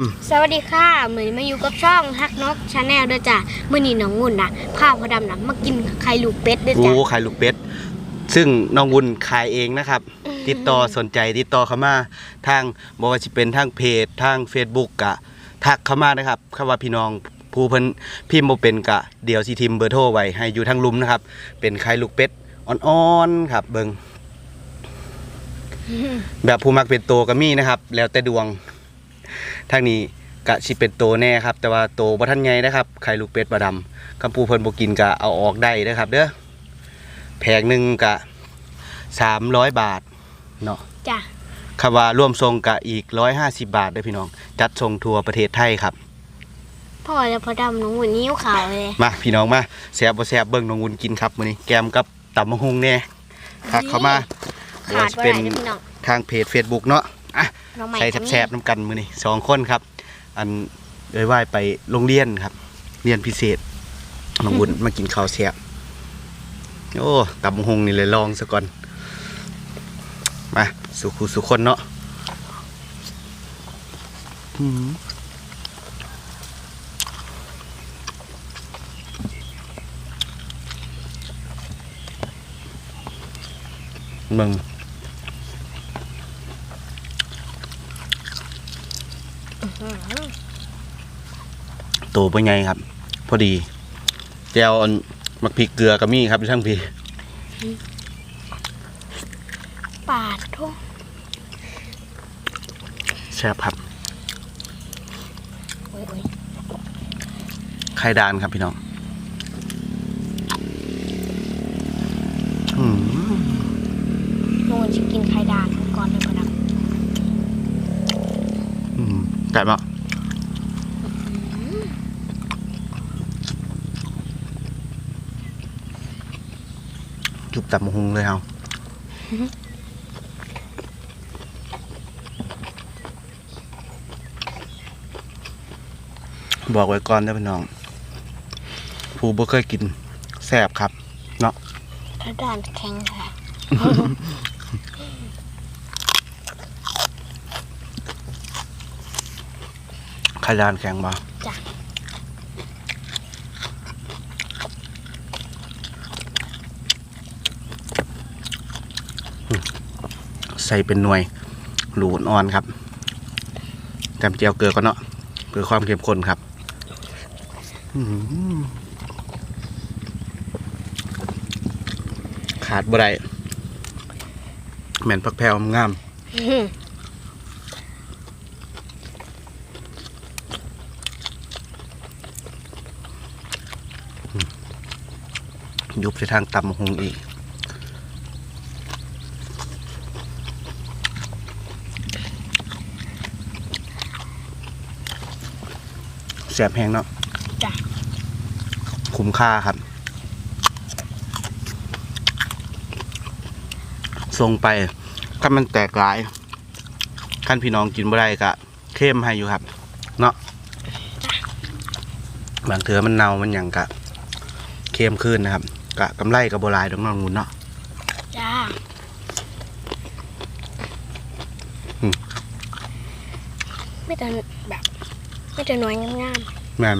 อืมสวัสดีค่ะเหมือนมาอยู่กับช่องฮักนกชาแนลด้วยจ้ะเมื่อนี้น้องงุ่นนะพาพ่อดำนะมากินไข่ลูกเป็ดด้วยโอ้จ้ะขายลูกเป็ด ซึ่งน้องวุ้นขายเองนะครับ ติดต่อสนใจติดต่อเข้ามาทางบอกว่าจะเป็นทางเพจทาง Facebook กะทักเข้ามานะครับคำว่าพี่น้องผู้เพิ่นพิมพ์บ่เป็นกะเดี๋ยวสิทิมเบอร์โทรไว้ให้อยู่ทางลุมนะครับ เป็นขายลูกเป็ดอ่อนๆครับเบิงแบบผู้มักเป็นโตก็มีนะครับ แล้วแต่ดวง ทางนี้กะสิเป็นโตแน่ครับ แต่ว่าโตบ่ทันใหญ่นะครับไข่ลูกเป็ดบ่ดำคำปูเพิ่นบ่กินกะเอาออกได้นะครับ เด้อแพงหนึงกะ300บาทเนาะจ้ะคำว่าร่วมทรงกะอีก150บาทเด้อพี่น้อง จัดส่งทั่วประเทศไทยครับ พ่อและพ่อดำน้องงุ่นนิ้วขาวเลยมาพี่น้องมาแซ่บบ่แซ่บเบิ่งน้องวุ้นกินครับมื้อนี้แกมกับตำมะฮุงแน่คักเข้ามาบ่ขาว่าดสิบ่เป็ได้นเด้อพี่น้อง ทางเพจ Facebook เนาะ อะน้องใหม่ใส่แซ่บๆน้ำกันมื้อนี้สองคนครับ อันเอ้ยว่ายไปโรงเรียนครับ เรียนพิเศษน้องวุ้นมากินข้าวแซ่บโอ้ตำมะฮุงนี่เลยลองซะก่อน มาสุขุสุคนเนาะอืมมึง โตเป็นไงครับ พอดีแจวอันมักพริกเกลือกับมี่ครับช่างพี่ปาดทุกแซ่บครับโอ้ยโอ้ยไข่ดานครับพี่น้องอืมน้องงุ่นจะกินไข่ดานก่อนเลยพ่อดอืมแต่บอะ จุบตับมะฮุงเลยเอาบอกไว้ก่อนนะพี่น้อง ผู้บ่เคยกินแซ่บครับ เนาะำไข่ดานแข็งค่ะไข่ดานแข็งบ่ จ้ะ ใส่เป็นหน่วยหลูนอ่อนครับจำเจียวเกลือก่อนเนาะเพื่อความเข้มข้นครับขาดบ่ได้แม่นพักแพรวงามยุบไปทางตำหงอีก แสบแห้งเนาะจ้ะคุ้มค่าครับส่งไปถ้ามันแตกหลายขั้นพี่น้องกินบ่ได้กะเข้มให้อยู่ครับ เนาะบางเถือมันเนามันหยังกะเข้มขึ้นนะครับ กะกำไรกับโบหลายดอกน้องงูเนาะจ้าอืมไม่แต่แบบ ไม่แต่น้อยงามแม่น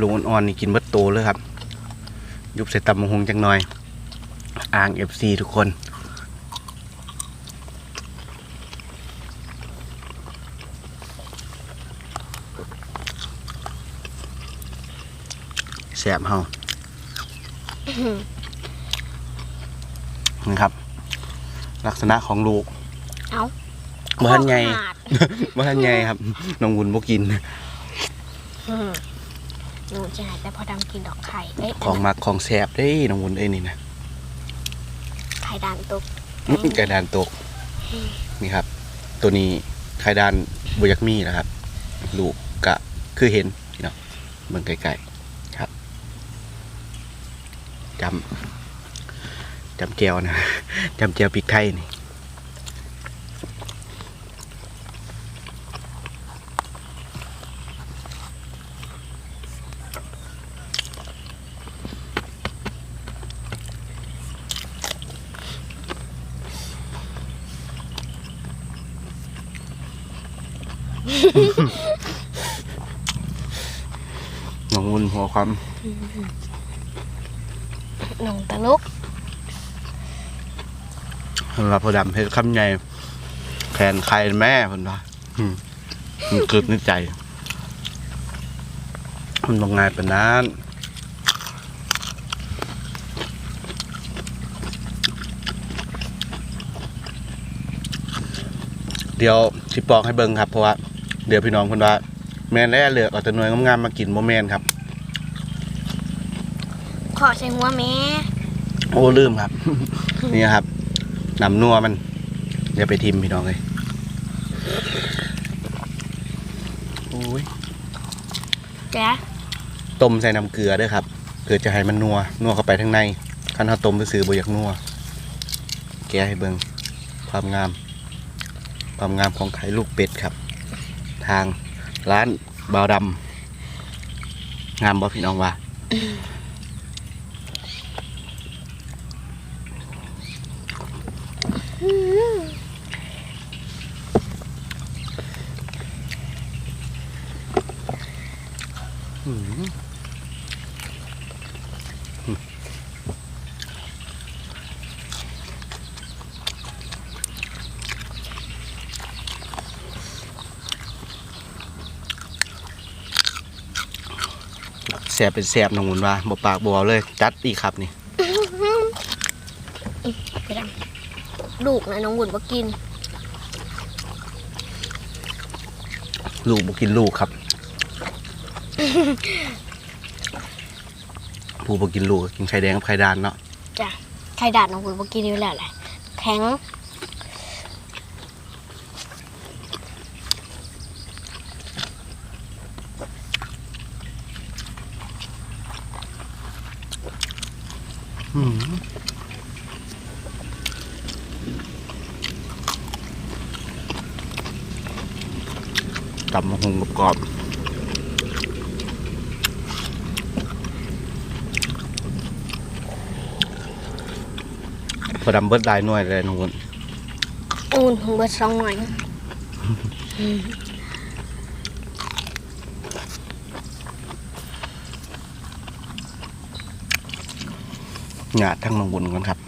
ลุงอ่อนๆนี่กินเบิดโตเลยครับ ยุบใส่ตำมงหงจังหน่อย อ่างเอฟซีทุกคนแสบเฮาๆอื้อนะครับ ลักษณะของลูกเอา บ้านใหญ่ขาดบ้านใหญ่ครับ น้องวุ้นบ่กิน อื้อหนูจะให้แต่พ่อดำกินดอกไข่เอ้ยของมักของแสบเด้น้องวุ้นเอ้ยนี่นะไข่ดานตกไก่ดานตก นี่ครับ ตัวนี้ไข่ดานบุยักมีนะครับ ลูกกะคือเห็นพี่น้องเบิ่งไกลๆครับจำจำแจวนะจำแจวพริกไทยนี่ น้องวุ่นหัวความน้องตลกสำหรับพอดำเพชรคำใหญ่แขนใครแม่คนว่าอืมมันเกิดในใจ มันบางงายเป็นนั้นเดี๋ยวสิปอกให้เบิ่งครับเพราะว่า เดี๋ยวพี่น้องคนว่าแม่นแล้วเลือกเอาแต่หน่วยงามๆมากินโมแมนครับ ขอใส่หัวแม่โอ้ลืมครับ นี่ครับน้ำนัวมัน เดี๋ยวไปทิมพี่น้องเลยโอ้ยจ้ะต้มใส่น้ำเกลือด้วยครับ เกลือจะให้มันนัวนัวเข้าไปทั้งในคันถ้าต้มซื้อๆบ่อยากนัวแกะให้เบิ่งความงาม ความงามของไข่ลูกเป็ดครับ ทางร้านบาวดำงามบ่พี่น้องว่า แสบเป็นแสบน้องหมุนว่าบ่ปากบ่เอาเลย จัดอีกครับนี่ไปดำลูกนะน้องบุญบ่กิน ลูกบ่กินลูกครับ ผู้บ่กินลูกกินไข่แดงกับไข่ดานเนาะจ้ะไข่ดาดน้องบุญบ่กินอยู่แล้วแหละแข็ง อืมตำมะฮุง กรอบๆพอดำเบิดได้หน่วยเลยน้องวุนอูนของเบิดสองหน่อยหยาดทั้งน้องวุนกันครับ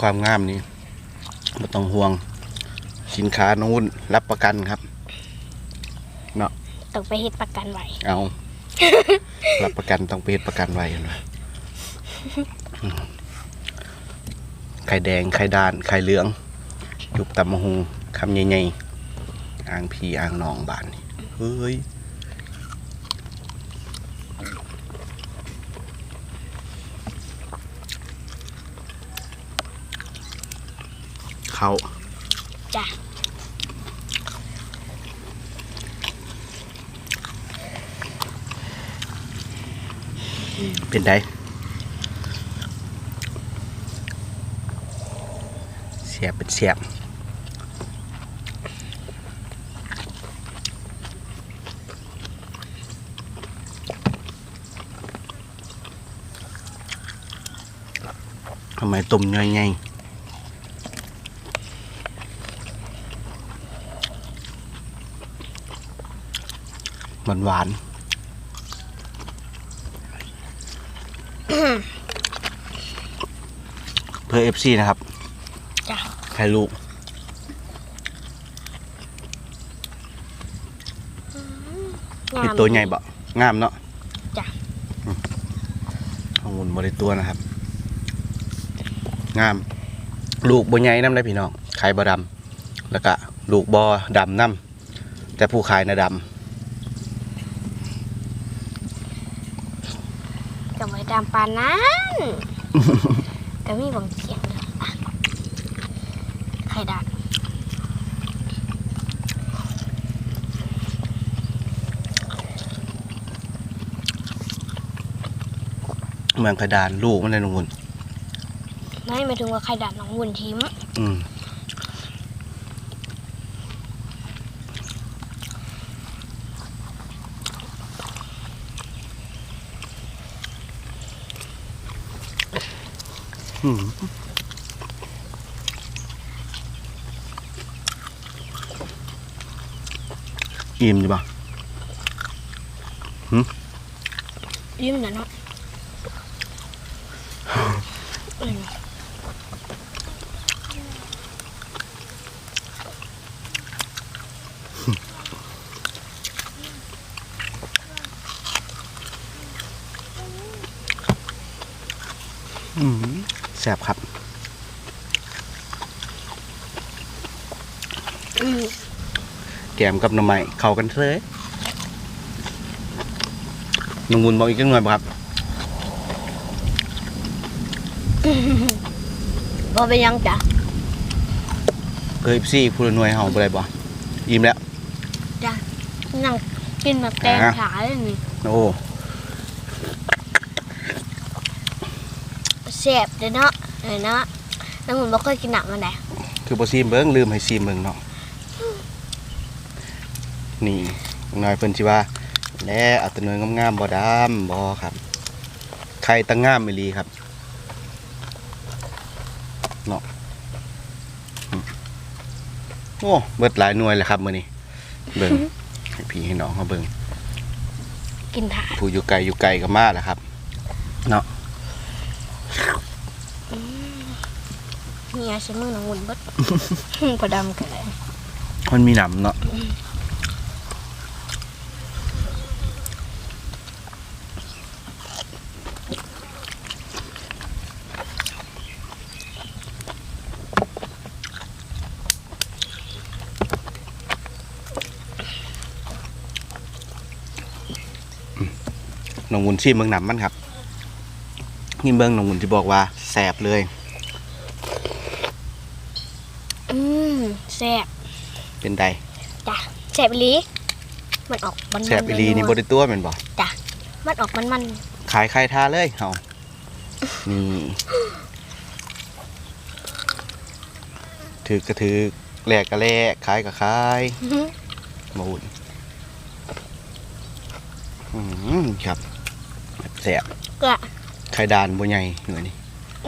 ความงามนี้ ไม่ต้องห่วง สินค้าน้องวุนรับประกันครับต้องไปเฮ็ดประกันไว้เอา รับประกันต้องไปเฮ็ดประกันไว้เห็นไหมอืมไข่แดงไข่ดานไข่เหลืองยุบตำมะฮุงคำใหญ่ๆอ่างพีอ่างหนองบานนี่เฮ้ย เขาจ้ะเป็นไดเสียบเป็นเสียบทำไมต้มย่อย ไงมันหวานๆเพื่อเอฟซีนะครับจ้ะใครลูกงาเป็นมตัวใหญ่บ่งามเนาะจ้ะอืมของุนบริตัวนะครับ งาม ลูกบ่ใหญ่น้ำได้พี่น้องขายบ่ดำแล้วก็ลูกบ่ดำน้ำแต่ผู้ขายน่ะดกั บไว้ตามปานนั้นก็มีบางเสียงนะอะไข่ดาดำเมืองกระดานลูกมันเลยนองุนไม่หมายถึงว่าไข่ดาดน้องบุญทิมอืม อิ่มอยู่ปะอิ่มนะเนาะ嗯。Mm. แซ่บครับอืมแกมกับหน่อไม้เข้ากันเลยน้องวุ้นบอกอีกจังหน่อยบ่ครับบ่เป็นหยังจ้ะเคยซี่พูดหน่วยเฮาบ่ได้บ่อิ่มแล้ว จ้ะนั่งกินแบบแตงอ่าขาเลยนี่โอ้ แซ่บเด้อเนาะเออเนาะน้องหมุนบ่เคยกินหนักมันแหละคือบ่ซีมเบิ่งลืมให้ซีมเบิ่งเนาะนี่จังหน่อยเพิ่นสิว่าแหล้เอาแตะหน่วยงามๆบ่ดำบ่ครับไข่ตั้งงามอีหลีครับเนาะอืมโอ้เบิดหลายหน่วยแล้วครับมื้อนี้เบิ่งให้พี่ให้น้องเขาเบิ่ง กินถาผู้อยู่ไกลอยู่ไกลก็มาแหล้วครับ เนาะ เนี่ยใช้มือน้องหมุนเบิด พอดำกันเลยมันมีหนำเนาะอืมน้องวุ้นชิมเบิ่งหนำมันครับนี่เบิ่งน้องวุ้นจะบอกว่าแสบเลย อืมแซ่บเป็นใดจ้ะแซ่บอีหลีมันออกมันๆแสบอีหลีนี่วบริตัวแม่นบ่จ้ะมันออกมันมันขายใครทาเลยเฮานี่ถือกระถือแหลกกระแลกขายกระขายๆอื้อหือหมูนอืมครับแสบก็ไข่ดานบ่ใหญ่หน่อยนี่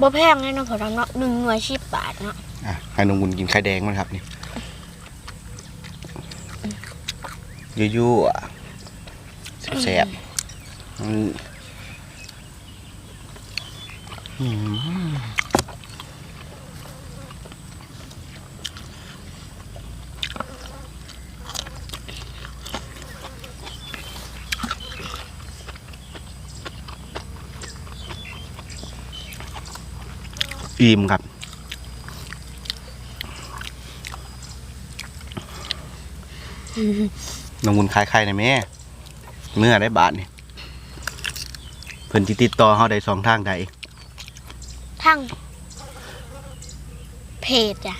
บ่แพงเลยเนาะพอดำเนาะหนึ่งหน่วยสิบบาทเนาะอะให้น้องบุญกินไข่แดงมันครับนี่ ยั่วๆแสบอิ่มครับ น้องมุนขายไข่ในอยแม่เมื่อได้บาทนี่เพิ่นสิติดต่อเฮาได้สองทางใดทั้งเพจจ้ะ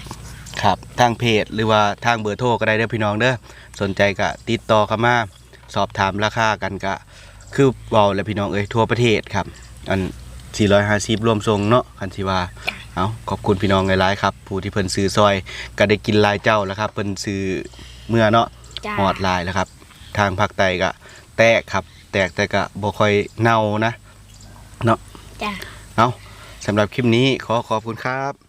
ครับทางเพจหรือว่าทางเบอร์โทรก็ได้เด้อพี่น้องเด้อสนใจก็ติดต่อเข้ามาสอบถามราคากันก็คือเว้าและพี่น้องเอ้ยทั่วประเทศครับ อัน 450รวมทรงเนาะคันสิว่าเอาขอบคุณพี่น้องหลายๆครับ ผู้ที่เพิ่นซื้อซอยก็ได้กินหลายเจ้าแล้วครับเพิ่นซื้อเมื่อเนาะจ้ะ หอดลายแล้วครับ ทางภาคใต้ก็แตกครับ แตกแต่ก็บ่ค่อยเน่านะจ้ะเอาสำหรับคลิปนี้ขอขอบคุณครับ